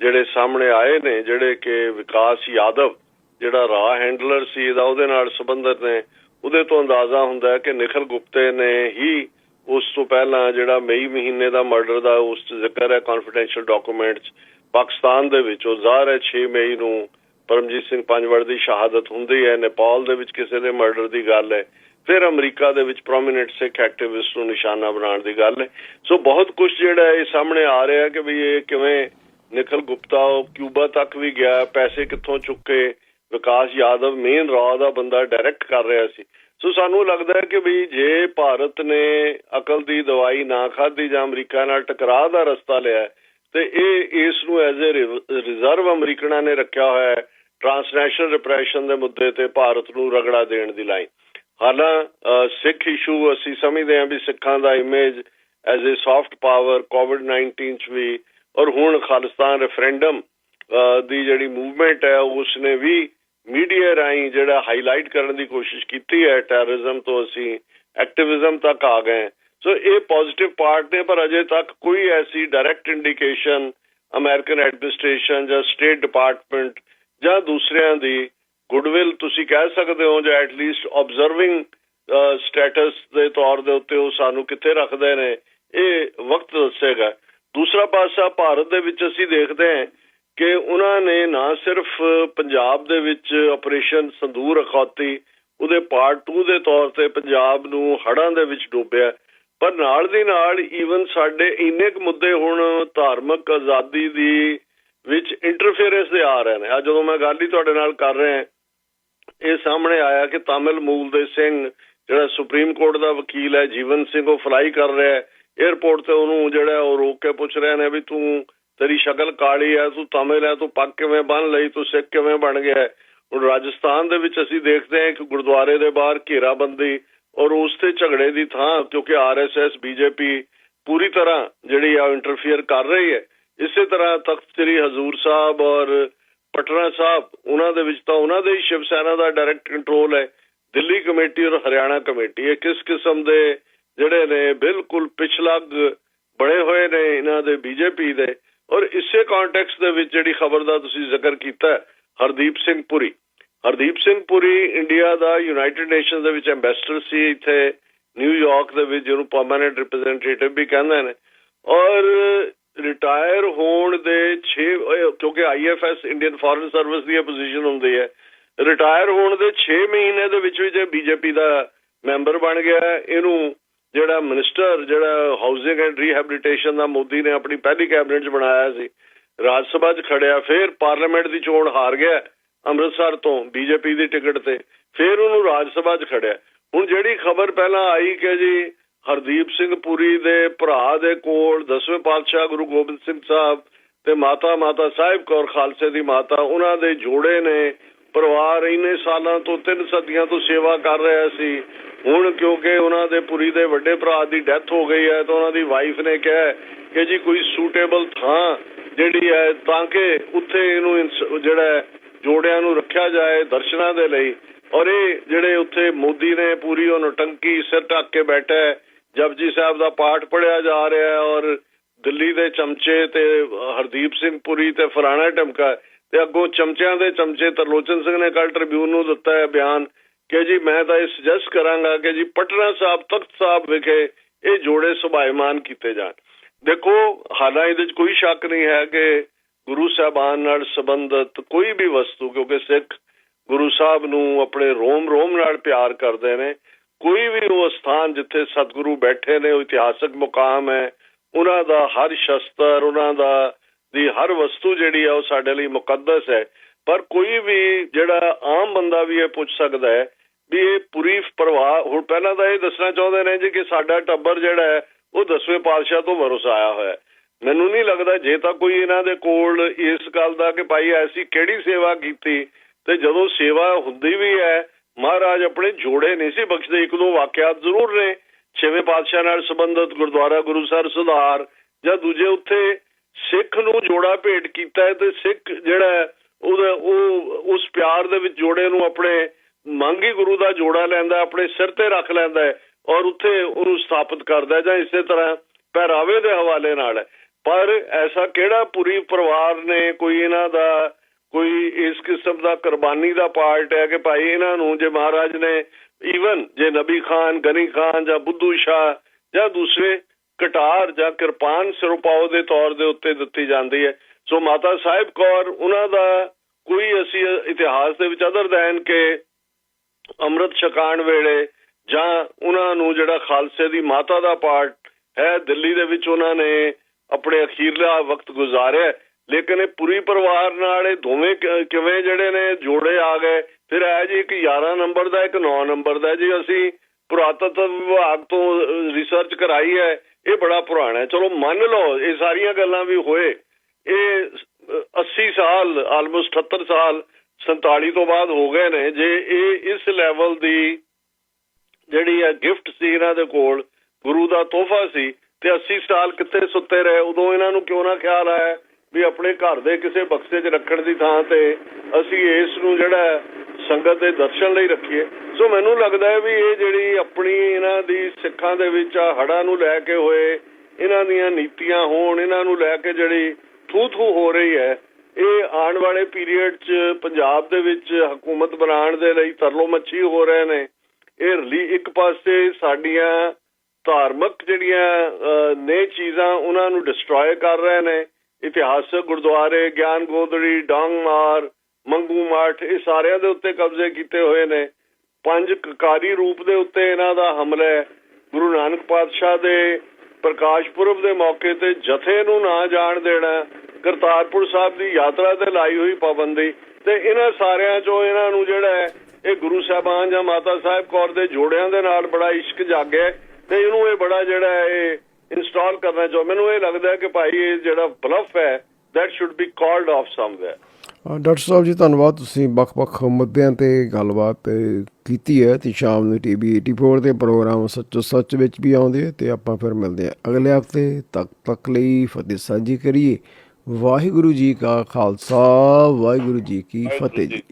ਜਿਹੜੇ ਸਾਹਮਣੇ ਆਏ ਨੇ, ਜਿਹੜੇ ਕਿ ਵਿਕਾਸ ਯਾਦਵ ਜਿਹੜਾ ਰਾ ਹੈਂਡਲਰ ਸੀ, ਇਹਦਾ ਉਹਦੇ ਨਾਲ ਸੰਬੰਧਿਤ ਨੇ। ਉਹਦੇ ਤੋਂ ਅੰਦਾਜ਼ਾ ਹੁੰਦਾ ਹੈ ਕਿ ਨਿਖਲ ਗੁਪਤੇ ਨੇ ਹੀ ਉਸ ਤੋਂ ਪਹਿਲਾਂ ਜਿਹੜਾ ਮਈ ਮਹੀਨੇ ਦਾ ਮਰਡਰ ਦਾ ਉਸ 'ਚ ਜ਼ਿਕਰ ਹੈ ਕੌਨਫੀਡੈਂਸ਼ੀਅਲ ਡਾਕੂਮੈਂਟਸ ਪਾਕਿਸਤਾਨ ਦੇ ਵਿੱਚ ਉਹ ਜ਼ਾਹਰ ਹੈ 6 ਮਈ ਨੂੰ ਪਰਮਜੀਤ ਸਿੰਘ ਪੰਜਵੜ ਦੀ ਸ਼ਹਾਦਤ ਹੁੰਦੀ ਹੈ, ਨੇਪਾਲ ਦੇ ਵਿੱਚ ਕਿਸੇ ਦੇ ਮਰਡਰ ਦੀ ਗੱਲ ਹੈ, ਫਿਰ ਅਮਰੀਕਾ ਦੇ ਵਿੱਚ ਪ੍ਰੋਮਿਨੈਂਟ ਸਿੱਖ ਐਕਟਿਵਿਸਟ ਨੂੰ ਨਿਸ਼ਾਨਾ ਬਣਾਉਣ ਦੀ ਗੱਲ ਹੈ। ਸੋ ਬਹੁਤ ਕੁਝ ਜਿਹੜਾ ਇਹ ਸਾਹਮਣੇ ਆ ਰਿਹਾ ਕਿ ਵੀ ਇਹ ਕਿਵੇਂ ਨਿਖਲ ਗੁਪਤਾ ਉਹ ਕਿਊਬਾ ਤੱਕ ਵੀ ਗਿਆ, ਪੈਸੇ ਕਿੱਥੋਂ ਚੁੱਕੇ ਵਿਕਾਸ ਯਾਦਵ, ਮੇਨ ਰਾਹ ਦਾ ਬੰਦਾ ਡਾਇਰੈਕਟ ਕਰ ਰਿਹਾ ਸੀ। ਸੋ ਸਾਨੂੰ ਲੱਗਦਾ ਹੈ ਕਿ ਵੀ ਜੇ ਭਾਰਤ ਨੇ ਅਕਲ ਦੀ ਦਵਾਈ ਨਾ ਖਾਧੀ ਜਾਂ ਅਮਰੀਕਾ ਨਾਲ ਟਕਰਾਅ ਦਾ ਰਸਤਾ ਲਿਆ ਤੇ ਇਹ ਇਸ ਨੂੰ ਐਜ਼ ਅ ਰਿਜ਼ਰਵ ਅਮਰੀਕਨਾਂ ਨੇ ਰੱਖਿਆ ਹੋਇਆ ਹੈ ਟ੍ਰਾਂਸਨੈਸ਼ਨਲ ਰਿਪਰੈਸ਼ਨ ਦੇ ਮੁੱਦੇ ਤੇ ਭਾਰਤ ਨੂੰ ਰਗੜਾ ਦੇਣ ਦੀ ਲਾਈਨ ਹਾਲਾਂ ਸਿੱਖ ਇਸ਼ੂ ਅਸੀਂ ਸਮਝਦੇ ਹਾਂ ਵੀ ਸਿੱਖਾਂ ਦਾ image as a soft power Covid 19 ਚ ਵੀ, ਔਰ ਹੁਣ ਖਾਲਿਸਤਾਨ ਰੈਫਰੈਂਡਮ ਦੀ ਜਿਹੜੀ ਮੂਵਮੈਂਟ ਹੈ ਉਸ ਨੇ ਵੀ ਮੀਡੀਆ ਰਾਹੀਂ ਜਿਹੜਾ ਹਾਈਲਾਈਟ ਕਰਨ ਦੀ ਕੋਸ਼ਿਸ਼ ਕੀਤੀ ਹੈ ਟੈਰਰਿਜ਼ਮ ਤੋਂ ਅਸੀਂ ਐਕਟਿਵਿਜ਼ਮ ਤੱਕ ਆ ਗਏ ਸੋ ਇਹ ਪੋਜ਼ਿਟਿਵ ਪਾਰਟ ਨੇ ਪਰ ਅਜੇ ਤੱਕ ਕੋਈ ਐਸੀ ਡਾਇਰੈਕਟ ਇੰਡੀਕੇਸ਼ਨ ਅਮਰੀਕਨ ਐਡਮਿਨਿਸਟ੍ਰੇਸ਼ਨ ਜਾਂ ਸਟੇਟ ਡਿਪਾਰਟਮੈਂਟ ਜਾਂ ਦੂਸਰਿਆਂ ਦੀ ਗੁੱਡਵਿਲ ਤੁਸੀਂ ਕਹਿ ਸਕਦੇ ਹੋ ਜਾਂ ਐਟ ਲੀਸਟ ਆਬਜ਼ਰਵਿੰਗ ਸਟੇਟਸ ਦੇ ਤੌਰ ਦੇ ਉੱਤੇ ਉਹ ਸਾਨੂੰ ਕਿੱਥੇ ਰੱਖਦੇ ਨੇ ਇਹ ਵਕਤ ਦੱਸੇਗਾ ਦੂਸਰਾ ਪਾਸਾ ਭਾਰਤ ਦੇ ਵਿੱਚ ਅਸੀਂ ਦੇਖਦੇ ਹਾਂ ਕਿ ਉਹਨਾਂ ਨੇ ਨਾ ਸਿਰਫ ਪੰਜਾਬ ਦੇ ਵਿੱਚ ਆਪਰੇਸ਼ਨ ਸੰਦੂਰ ਅਖੌਤੀ ਉਹਦੇ ਪਾਰਟ 2 ਦੇ ਤੌਰ ਤੇ ਪੰਜਾਬ ਨੂੰ ਹੜਾਂ ਦੇ ਵਿੱਚ ਡੋਬਿਆ ਪਰ ਨਾਲ ਦੀ ਨਾਲ ਈਵਨ ਸਾਡੇ ਇੰਨੇ ਕੁ ਮੁੱਦੇ ਹੁਣ ਧਾਰਮਿਕ ਆਜ਼ਾਦੀ ਦੀ ਵਿੱਚ ਇੰਟਰਫੇਰੈਂਸ ਦੇ ਆ ਰਹੇ ਨੇ। ਆ ਜਦੋਂ ਮੈਂ ਗੱਲ ਹੀ ਤੁਹਾਡੇ ਨਾਲ ਕਰ ਰਿਹਾ, ਇਹ ਸਾਹਮਣੇ ਆਇਆ ਕਿ ਤਾਮਿਲ ਮੂਲ ਦੇ ਸਿੰਘ, ਜਿਹੜਾ ਸੁਪਰੀਮ ਕੋਰਟ ਦਾ ਵਕੀਲ ਹੈ, ਜੀਵਨ ਸਿੰਘ, ਉਹ ਫਲਾਈ ਕਰ ਰਿਹਾ ਹੈ। 에어ਪੋਰਟ ਤੇ ਉਹਨੂੰ ਜਿਹੜਾ ਉਹ ਰੋਕ ਕੇ ਪੁੱਛ ਰਿਹਾ ਨੇ ਵੀ ਤੂੰ ਤੇਰੀ ਸ਼ਕਲ ਕਾਲੀ ਹੈ, ਤੂੰ ਤਾਮਿਲ ਹੈ, ਤੂੰ ਪੱਗ ਕਿਵੇਂ ਬਣ ਲਈ, ਤੂੰ ਸਿੱਖ ਕਿਵੇਂ ਬਣ ਗਿਆ ਹੁਣ ਰਾਜਸਥਾਨ ਦੇ ਵਿੱਚ ਅਸੀਂ ਦੇਖਦੇ ਹਾਂ ਕਿ ਗੁਰਦੁਆਰੇ ਦੇ ਬਾਹਰ ਘੇਰਾਬੰਦੀ ਔਰ ਉਸ ਤੇ ਝਗੜੇ ਦੀ ਥਾਂ, ਕਿਉਂਕਿ ਆਰਐਸਐਸ ਬੀਜੇਪੀ ਪੂਰੀ ਤਰ੍ਹਾਂ ਜਿਹੜੀ ਆ ਇੰਟਰਫੀਅਰ ਕਰ ਰਹੀ ਹੈ। ਇਸੇ ਤਰ੍ਹਾਂ ਤਖਤ ਸ੍ਰੀ ਹਜ਼ੂਰ ਸਾਹਿਬ ਔਰ ਪਟਨਾ ਸਾਹਿਬ, ਉਹਨਾਂ ਦੇ ਵਿੱਚ ਤਾਂ ਉਹਨਾਂ ਦੇ ਹੀ ਸ਼ਿਵ ਸੈਨਾ ਦਾ ਡਾਇਰੈਕਟ ਕੰਟਰੋਲ ਹੈ। ਦਿੱਲੀ ਕਮੇਟੀ ਔਰ ਹਰਿਆਣਾ ਕਮੇਟੀ ਇਹ ਕਿਸ ਕਿਸਮ ਦੇ ਜਿਹੜੇ ਨੇ, ਬਿਲਕੁਲ ਪਿਛਲੱਗ ਬਣੇ ਹੋਏ ਨੇ ਇਹਨਾਂ ਦੇ ਬੀਜੇਪੀ ਦੇ। ਔਰ ਇਸੇ ਕੰਟੈਕਸਟ ਦੇ ਵਿੱਚ ਜਿਹੜੀ ਖਬਰ ਦਾ ਤੁਸੀਂ ਜ਼ਿਕਰ ਕੀਤਾ ਹਰਦੀਪ ਸਿੰਘ ਪੁਰੀ। ਹਰਦੀਪ ਸਿੰਘ ਪੁਰੀ ਇੰਡੀਆ ਦਾ ਯੂਨਾਈਟਿਡ ਨੇਸ਼ਨਸ ਦੇ ਵਿੱਚ ਐਮਬੈਸਡਰ ਸੀ ਇੱਥੇ ਨਿਊਯਾਰਕ ਦੇ ਵਿੱਚ, ਜਿਹਨੂੰ ਪਰਮਨੈਂਟ ਰਿਪਰੈਜ਼ੈਂਟੇਟਿਵ ਵੀ ਕਹਿੰਦੇ ਨੇ। ਔਰ ਰਿਟਾਇਰ ਹੋਣ ਦੇ 6 ਕਿਉਂਕਿ ਆਈਐਫਐਸ ਇੰਡੀਅਨ ਫੋਰਨ ਸਰਵਿਸ ਦੀ ਪੋਜੀਸ਼ਨ ਹੁੰਦੀ ਹੈ। ਰਿਟਾਇਰ ਹੋਣ ਦੇ 6 ਮਹੀਨੇ ਦੇ ਵਿੱਚ ਵੀ ਜੇ ਬੀਜੇਪੀ ਦਾ ਮੈਂਬਰ ਬਣ ਗਿਆ, ਇਹਨੂੰ ਜਿਹੜਾ ਮਿਨਿਸਟਰ ਜਿਹੜਾ ਹਾਊਸਿੰਗ ਐਂਡ ਰੀਹੈਬਿਲਿਟੇਸ਼ਨ ਦਾ ਮੋਦੀ ਨੇ ਆਪਣੀ ਪਹਿਲੀ ਕੈਬਨਿਟ 'ਚ ਬਣਾਇਆ ਸੀ, ਰਾਜ ਸਭਾ 'ਚ ਖੜਿਆ, ਫਿਰ ਪਾਰਲੀਮੈਂਟ ਦੀ ਚੋਣ ਹਾਰ ਗਿਆ। ਅੰਮ੍ਰਿਤਸਰ ਤੋਂ ਬੀਜੇਪੀ ਦੀ ਟਿਕਟ ਤੇ, ਫਿਰ ਉਹਨੂੰ ਰਾਜ ਸਭਾ 'ਚ ਖੜਿਆ। ਹੁਣ ਜਿਹੜੀ ਖਬਰ ਪਹਿਲਾਂ ਆਈ ਕਿ ਜੀ ਹਰਦੀਪ ਸਿੰਘ ਪੁਰੀ ਦੇ ਭਰਾ ਦੇ ਕੋਲ, ਦਸਵੇਂ ਪਾਤਸ਼ਾਹ ਗੁਰੂ ਗੋਬਿੰਦ ਸਿੰਘ ਸਾਹਿਬ ਤੇ ਮਾਤਾ ਮਾਤਾ ਸਾਹਿਬ ਕੌਰ ਖਾਲਸੇ ਦੀ ਮਾਤਾ, ਉਹਨਾਂ ਦੇ ਜੋੜੇ ਨੇ, ਪਰਿਵਾਰ ਇੰਨੇ ਸਾਲਾਂ ਤੋਂ ਤਿੰਨ ਸਦੀਆਂ ਤੋਂ ਸੇਵਾ ਕਰ ਰਿਹਾ ਸੀ। ਹੁਣ ਕਿਉਂਕਿ ਉਹਨਾਂ ਦੇ ਪੁਰੀ ਦੇ ਵੱਡੇ ਭਰਾ ਦੀ ਡੈਥ ਹੋ ਗਈ ਹੈ, ਤਾਂ ਉਹਨਾਂ ਦੀ ਵਾਈਫ ਨੇ ਕਿਹਾ ਕਿ ਜੀ ਕੋਈ ਸੂਟੇਬਲ ਥਾਂ ਜਿਹੜੀ ਹੈ, ਤਾਂ ਕਿ ਉੱਥੇ ਇਹਨੂੰ ਜਿਹੜਾ ਜੋੜਿਆਂ ਨੂੰ ਰੱਖਿਆ ਜਾਏ ਦਰਸ਼ਨਾਂ ਦੇ ਲਈ। ਔਰ ਇਹ ਜਿਹੜੇ ਉੱਥੇ ਮੋਦੀ ਨੇ ਪੂਰੀ ਉਹ ਨਟੰਕੀ ਸਿਰ ਢੱਕ ਕੇ ਬੈਠਾ ਹੈ, ਜਪਜੀ ਸਾਹਿਬ ਦਾ ਪਾਠ ਪੜਿਆ ਜਾ ਰਿਹਾ ਹੈ ਔਰ ਦਿੱਲੀ ਦੇ ਚਮਚੇ ਤੇ ਹਰਦੀਪ ਸਿੰਘ ਪੁਰੀ ਤੇ ਫਲਾਣਾ ਟਮਕਾ ਤੇ ਅੱਗੋਂ ਚਮਚਿਆਂ ਦੇ ਚਮਚੇ ਤਰਲੋਚਨ ਸਿੰਘ ਨੇ ਕੱਲ ਟ੍ਰਿਬਿਊਨ ਨੂੰ ਦਿੱਤਾ ਹੈ ਬਿਆਨ ਕਿ ਜੀ ਮੈਂ ਤਾਂ ਇਹ ਸੁਜੈਸਟ ਕਰਾਂਗਾ ਕਿ ਜੀ ਪਟਨਾ ਸਾਹਿਬ, ਤਖਤ ਸਾਹਿਬ ਵਿਖੇ ਇਹ ਜੋੜੇ ਸੁਭਾਇਮਾਨ ਕੀਤੇ ਜਾਣ। ਦੇਖੋ, ਹਾਲਾਂ ਇਹਦੇ ਵਿੱਚ ਕੋਈ ਸ਼ੱਕ ਨਹੀਂ ਹੈ ਕਿ ਗੁਰੂ ਸਾਹਿਬਾਨ ਨਾਲ ਸੰਬੰਧਿਤ ਕੋਈ ਵੀ ਵਸਤੂ, ਕਿਉਂਕਿ ਸਿੱਖ ਗੁਰੂ ਸਾਹਿਬ ਨੂੰ ਆਪਣੇ ਰੋਮ ਰੋਮ ਨਾਲ ਪਿਆਰ ਕਰਦੇ ਨੇ, ਕੋਈ ਵੀ ਉਹ ਸਥਾਨ ਜਿੱਥੇ ਸਤਿਗੁਰੂ ਬੈਠੇ ਨੇ, ਉਹ ਇਤਿਹਾਸਕ ਮੁਕਾਮ ਹੈ, ਉਹਨਾਂ ਦਾ ਹਰ ਸ਼ਸਤਰ, ਉਹਨਾਂ ਦਾ, ਦੀ ਹਰ ਵਸਤੂ ਜਿਹੜੀ ਆ ਉਹ ਸਾਡੇ ਲਈ ਮੁਕੱਦਸ ਹੈ। ਪਰ ਕੋਈ ਵੀ ਜਿਹੜਾ ਆਮ ਬੰਦਾ ਵੀ ਇਹ ਪੁੱਛ ਸਕਦਾ ਹੈ ਵੀ ਇਹ ਪੂਰੀ ਪ੍ਰਵਾਹ, ਹੁਣ ਪਹਿਲਾਂ ਤਾਂ ਇਹ ਦੱਸਣਾ ਚਾਹੁੰਦੇ ਨੇ ਜੀ ਕਿ ਸਾਡਾ ਟੱਬਰ ਜਿਹੜਾ ਹੈ, ਉਹ ਦਸਵੇਂ ਪਾਤਸ਼ਾਹ ਤੋਂ ਵਰਸਾਇਆ ਹੋਇਆ ਹੈ। ਮੈਨੂੰ ਨਹੀਂ ਲੱਗਦਾ ਜੇ ਤਾਂ ਕੋਈ ਇਹਨਾਂ ਦੇ ਕੋਲ ਇਸ ਗੱਲ ਦਾ ਕਿ ਭਾਈ ਐਸੀ ਕਿਹੜੀ ਸੇਵਾ ਕੀਤੀ ਤੇ ਜਦੋਂ ਸੇਵਾ ਹੁੰਦੀ ਵੀ ਹੈ, ਮਹਾਰਾਜ ਆਪਣੇ ਜੋੜੇ ਨਹੀਂ ਸੀ ਬਖਸ਼ਦੇ, ਇੱਕ ਦੋ ਵਾਕਿਆਤ ਜ਼ਰੂਰ ਨੇ। ਛੇਵੇਂ ਪਾਤਸ਼ਾਹ ਨਾਲ ਸੰਬੰਧਿਤ ਗੁਰਦੁਆਰਾ ਗੁਰੂ ਗੁਰੂਸਰ ਸੁਧਾਰ ਜਾਂ ਦੂਜੇ ਉੱਥੇ ਸਿੱਖ ਨੂੰ ਜੋੜਾ ਭੇਟ ਕੀਤਾ ਹੈ ਤੇ ਸਿੱਖ ਜਿਹੜਾ ਉਹਦਾ ਉਹ ਉਸ ਪਿਆਰ ਦੇ ਵਿੱਚ ਜੋੜੇ ਨੂੰ ਆਪਣੇ ਮੰਗੀ ਗੁਰੂ ਦਾ ਜੋੜਾ ਲੈਂਦਾ, ਆਪਣੇ ਸਿਰ ਤੇ ਰੱਖ ਲੈਂਦਾ ਹੈ ਔਰ ਉੱਥੇ ਉਹਨੂੰ ਸਥਾਪਿਤ ਕਰਦਾ ਜਾਂ ਇਸੇ ਤਰ੍ਹਾਂ ਪਹਿਰਾਵੇ ਦੇ ਹਵਾਲੇ ਨਾਲ ਪਰ ਐਸਾ ਕਿਹੜਾ ਪੂਰੀ ਪਰਿਵਾਰ ਨੇ ਕੋਈ ਇਹਨਾਂ ਦਾ, ਕੋਈ ਇਸ ਕਿਸਮ ਦਾ ਕੁਰਬਾਨੀ ਦਾ ਪਾਰਟ ਹੈ ਕਿ ਭਾਈ ਇਹਨਾਂ ਨੂੰ ਜੇ ਮਹਾਰਾਜ ਨੇ ਈਵਨ ਜੇ ਨਬੀ ਖਾਨ, ਗਨੀ ਖਾਨ ਜਾਂ ਬੁੱਧੂ ਸ਼ਾਹ ਜਾਂ ਦੂਸਰੇ ਕਟਾਰ ਜਾਂ ਕਿਰਪਾਨ ਸਿਰਪਾਓ ਦੇ ਤੌਰ ਦੇ ਉੱਤੇ ਦਿੱਤੀ ਜਾਂਦੀ ਹੈ। ਸੋ ਮਾਤਾ ਸਾਹਿਬ ਕੌਰ, ਉਹਨਾਂ ਦਾ ਕੋਈ ਅਸੀਂ ਇਤਿਹਾਸ ਦੇ ਵਿੱਚ ਅਦਰ ਦੈਨ ਕੇ ਅੰਮ੍ਰਿਤ ਛਕਾਣ ਵੇਲੇ ਜਾਂ ਉਹਨਾਂ ਨੂੰ ਜਿਹੜਾ ਖਾਲਸੇ ਦੀ ਮਾਤਾ ਦਾ ਪਾਰਟ ਹੈ, ਦਿੱਲੀ ਦੇ ਵਿੱਚ ਉਹਨਾਂ ਨੇ ਆਪਣੇ ਅਖੀਰਲਾ ਵਕਤ ਗੁਜ਼ਾਰਿਆ ਲੇਕਿਨ ਇਹ ਪੂਰੀ ਪਰਿਵਾਰ ਨਾਲ ਇਹ ਦੋਵੇਂ ਕਿਵੇਂ ਜਿਹੜੇ ਨੇ ਜੋੜੇ ਆ ਗਏ। ਫਿਰ ਹੈ ਜੀ ਇੱਕ 11 ਨੰਬਰ ਦਾ ਇੱਕ 9 ਨੰਬਰ ਦਾ ਜੀ ਅਸੀਂ ਪੁਰਾਤਤਵ ਵਿਭਾਗ ਤੋਂ ਰਿਸਰਚ ਕਰਾਈ ਹੈ। ਇਹ ਬੜਾ ਪੁਰਾਣਾ ਹੈ। ਚਲੋ ਮੰਨ ਲਓ ਇਹ ਸਾਰੀਆਂ ਗੱਲਾਂ ਵੀ ਹੋਏ। ਇਹ ਅ, 80 ਸਾਲ ਆਲਮੋਸਟ 78 ਸਾਲ 47 ਤੋਂ ਬਾਅਦ ਹੋ ਗਏ ਨੇ। ਜੇ ਇਹ ਇਸ ਲੈਵਲ ਦੀ ਜਿਹੜੀ ਹੈ ਗਿਫਟ ਸੀ ਇਹਨਾਂ ਦੇ ਕੋਲ ਗੁਰੂ ਦਾ ਤੋਹਫਾ ਸੀ ਤੇ 80 ਸਾਲ ਕਿੱਥੇ ਸੁੱਤੇ ਰਹੇ? ਉਦੋਂ ਇਹਨਾਂ ਨੂੰ ਕਿਉਂ ਨਾ ਖਿਆਲ ਆਇਆ ਵੀ ਆਪਣੇ ਘਰ ਦੇ ਕਿਸੇ ਬਕਸੇ 'ਚ ਰੱਖਣ ਦੀ ਥਾਂ ਤੇ ਅਸੀਂ ਇਸ ਨੂੰ ਜਿਹੜਾ ਸੰਗਤ ਦੇ ਦਰਸ਼ਨ ਲਈ ਰੱਖੀਏ? ਸੋ ਮੈਨੂੰ ਲੱਗਦਾ ਹੈ ਵੀ ਇਹ ਜਿਹੜੀ ਆਪਣੀ ਇਹਨਾਂ ਦੀ ਸਿੱਖਾਂ ਦੇ ਵਿੱਚ ਆ ਹੜਾ ਨੂੰ ਲੈ ਕੇ ਹੋਏ, ਇਹਨਾਂ ਦੀਆਂ ਨੀਤੀਆਂ ਹੋਣ, ਇਹਨਾਂ ਨੂੰ ਲੈ ਕੇ ਜਿਹੜੀ ਥੂ ਥੂ ਹੋ ਰਹੀ ਹੈ, ਇਹ ਆਉਣ ਵਾਲੇ ਪੀਰੀਅਡ 'ਚ ਪੰਜਾਬ ਦੇ ਵਿੱਚ ਹਕੂਮਤ ਬਣਾਉਣ ਦੇ ਲਈ ਤਰਲੋ ਮੱਛੀ ਹੋ ਰਹੇ ਨੇ। ਇਹ ਇੱਕ ਪਾਸੇ ਸਾਡੀਆਂ ਧਾਰਮਿਕ ਜਿਹੜੀਆਂ ਨੇ ਚੀਜ਼ਾਂ ਉਹਨਾਂ ਨੂੰ ਡਿਸਟਰੋਏ ਕਰ ਰਹੇ ਨੇ, ਇਤਿਹਾਸਕ ਗੁਰਦੁਆਰੇ, ਗਿਆਨ ਗੋਦੜੀ ਡਾਂਗਮਾਰ ਮੰਗੂ ਮਾਠ ਇਹ ਸਾਰਿਆਂ ਦੇ ਉੱਤੇ ਕਬਜ਼ੇ ਕੀਤੇ ਹੋਏ ਨੇ। ਪੰਜ ਕਕਾਰੀ ਰੂਪ ਦੇ ਉੱਤੇ ਇਹਨਾਂ ਦਾ ਹਮਲਾ ਹੈ। ਗੁਰੂ ਨਾਨਕ ਪਾਤਸ਼ਾਹ ਦੇ ਪ੍ਰਕਾਸ਼ ਪੁਰਬ ਦੇ ਮੌਕੇ ਤੇ ਜਥੇ ਨੂੰ ਨਾ ਜਾਣ ਦੇਣਾ, ਕਰਤਾਰਪੁਰ ਸਾਹਿਬ ਦੀ ਯਾਤਰਾ ਤੇ ਲਾਈ ਹੋਈ ਪਾਬੰਦੀ ਤੇ ਇਹਨਾਂ ਸਾਰਿਆਂ ਚੋਂ ਇਹਨਾਂ ਨੂੰ ਜਿਹੜਾ ਹੈ, ਇਹ ਗੁਰੂ ਸਾਹਿਬਾਨ ਜਾਂ ਮਾਤਾ ਸਾਹਿਬ ਕੌਰ ਦੇ ਜੋੜਿਆਂ ਦੇ ਨਾਲ ਬੜਾ ਇਸ਼ਕ ਜਾਗਿਆ ਤੇ ਇਹਨੂੰ ਇਹ ਬੜਾ ਜਿਹੜਾ ਇਹ ਇੰਸਟਾਲ ਕਰਨਾ ਚਾਹੁੰ ਮੈਨੂੰ ਇਹ ਲੱਗਦਾ ਹੈ ਕਿ ਭਾਈ ਇਹ ਜਿਹੜਾ ਬਲਫ ਹੈ should be called off somewhere uh, doctor Sahib ji ਧੰਨਵਾਦ। ਤੁਸੀਂ ਵੱਖ-ਵੱਖ ਮੁੱਦਿਆਂ ਤੇ ਗੱਲਬਾਤ ਕੀਤੀ ਹੈ ਤੇ ਸ਼ਾਮ ਨੂੰ ਟੀਵੀ 84 ਦੇ ਪ੍ਰੋਗਰਾਮ ਸੱਚੋ ਸੱਚ ਵਿੱਚ ਵੀ ਆਉਂਦੇ ਆ ਤੇ ਆਪਾਂ ਫਿਰ ਮਿਲਦੇ ਆ ਅਗਲੇ ਹਫ਼ਤੇ ਤੱਕ ਤੱਕ ਲਈ ਫਤਿਹ ਸਾਂਝੀ ਕਰੀਏ। ਵਾਹਿਗੁਰੂ ਜੀ ਕਾ ਖਾਲਸਾ ਵਾਹਿਗੁਰੂ ਜੀ ਕੀ ਫਤਿਹ ਜੀ।